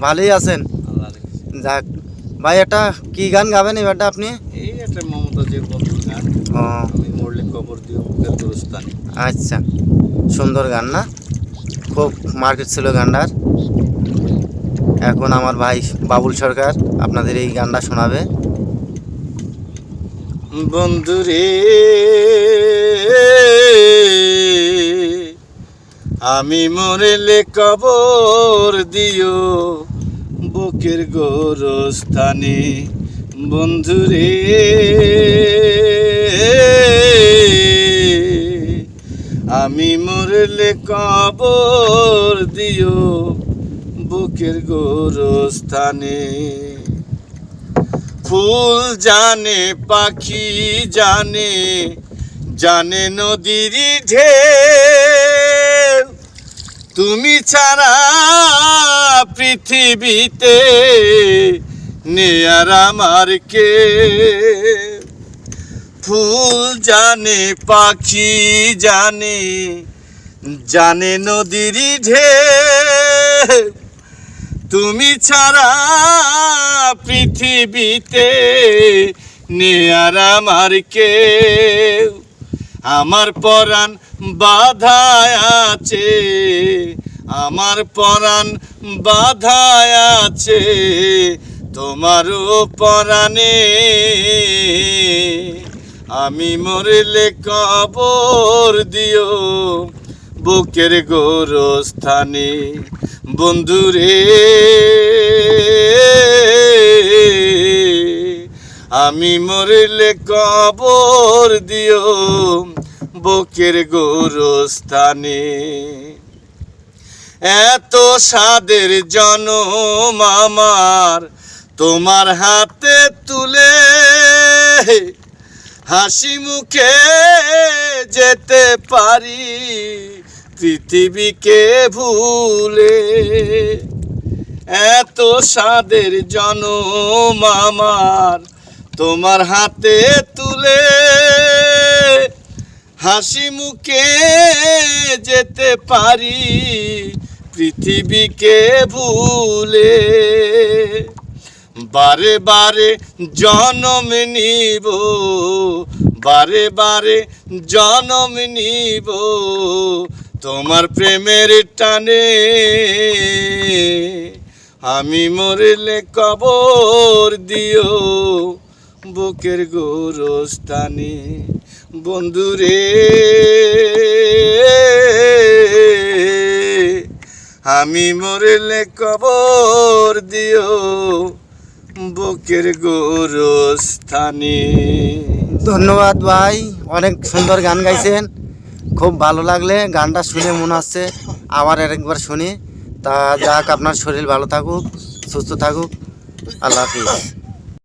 ভালোই আছেন? যাক। ভাই এটা কি গান গাবেন এবারটা আপনি? এই একটা মমতাজের বন্ধু গান। ও। আমি মরলে কবর দিও বুকের গোরস্থানে। আচ্ছা। সুন্দর গান না? খুব মার্কেট ছিল গানটার। এখন আমার ভাই বাবুল সরকার আপনাদের এই গানটা শোনাবে। বন্ধুরে আমি মরেলে কবর দিও, বুকের গোরস্থানে বন্ধুরে। আমি মরলে কবর দিও, বুকের গোরস্থানে। ফুল জানে, পাখি জানে জানে নদীর ঢেউ। তুমি ছাড়া পৃথিবীতে নেয়ার আমার কে ফুল জানে, পাখি জানে জানে নদীর ঢেউ। তুমি ছাড়া পৃথিবীতে নেয়ার আমার কেউ। আমার পরাণ বাধায় আছে, আমার পরাণ বাধায় আছে, তোমারও পরাণে। আমি মরলে কবর দিও বুকের গোরস্থানে। বন্ধুরে আমি মরলে কবর দিও বুকের গোরস্থানে। এত সাদের জনম আমার তোমার হাতে তুলে। হাসি মুখে যেতে পারি পৃথিবীকে ভুলে। এত সাদের জনম আমার তোমার হাতে তুলে হাসি মুখে যেতে পারি, পৃথিবীকে ভুলে। বারে বারে জনম নিব, বারে বারে জনম নিব। তোমার প্রেমের টানে আমি মরলে কবর দিও। বুকের গোরস্থানে। বন্ধুরে আমি মরলে কবর দিও বুকের গোরস্থানে। ধন্যবাদ ভাই, অনেক সুন্দর গান গাইছেন। খুব ভালো লাগলে গানটা শুনে মনে হচ্ছে আবার আরেকবার শুনি। তা যাক, আপনার শরীর ভালো থাকুক, সুস্থ থাকুক। আল্লাহ হাফিজ।